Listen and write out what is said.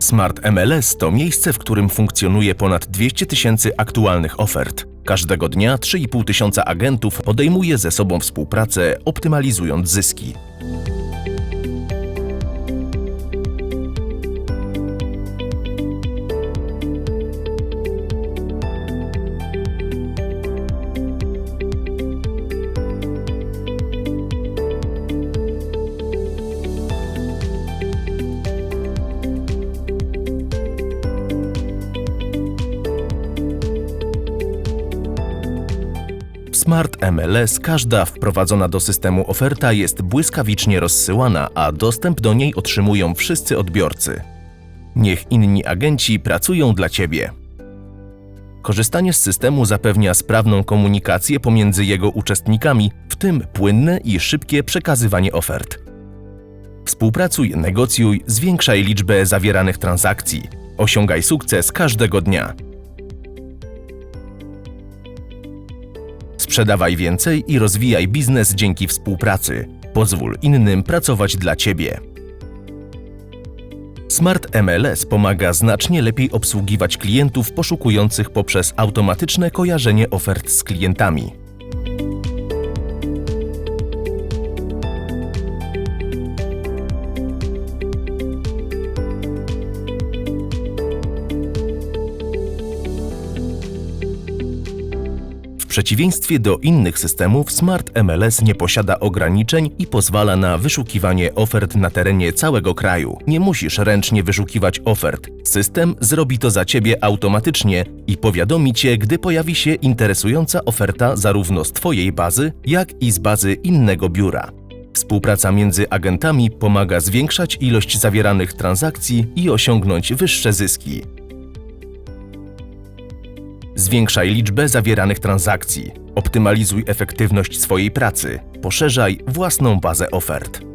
Smart MLS to miejsce, w którym funkcjonuje ponad 200 tysięcy aktualnych ofert. Każdego dnia 3,5 tysiąca agentów podejmuje ze sobą współpracę, optymalizując zyski. Smart MLS każda wprowadzona do systemu oferta jest błyskawicznie rozsyłana, a dostęp do niej otrzymują wszyscy odbiorcy. Niech inni agenci pracują dla Ciebie. Korzystanie z systemu zapewnia sprawną komunikację pomiędzy jego uczestnikami, w tym płynne i szybkie przekazywanie ofert. Współpracuj, negocjuj, zwiększaj liczbę zawieranych transakcji. Osiągaj sukces każdego dnia. Sprzedawaj więcej i rozwijaj biznes dzięki współpracy. Pozwól innym pracować dla Ciebie. Smart MLS pomaga znacznie lepiej obsługiwać klientów poszukujących poprzez automatyczne kojarzenie ofert z klientami. Przeciwieństwie do innych systemów, Smart MLS nie posiada ograniczeń i pozwala na wyszukiwanie ofert na terenie całego kraju. Nie musisz ręcznie wyszukiwać ofert. System zrobi to za ciebie automatycznie i powiadomi cię, gdy pojawi się interesująca oferta zarówno z twojej bazy, jak i z bazy innego biura. Współpraca między agentami pomaga zwiększać ilość zawieranych transakcji i osiągnąć wyższe zyski. Zwiększaj liczbę zawieranych transakcji, optymalizuj efektywność swojej pracy, poszerzaj własną bazę ofert.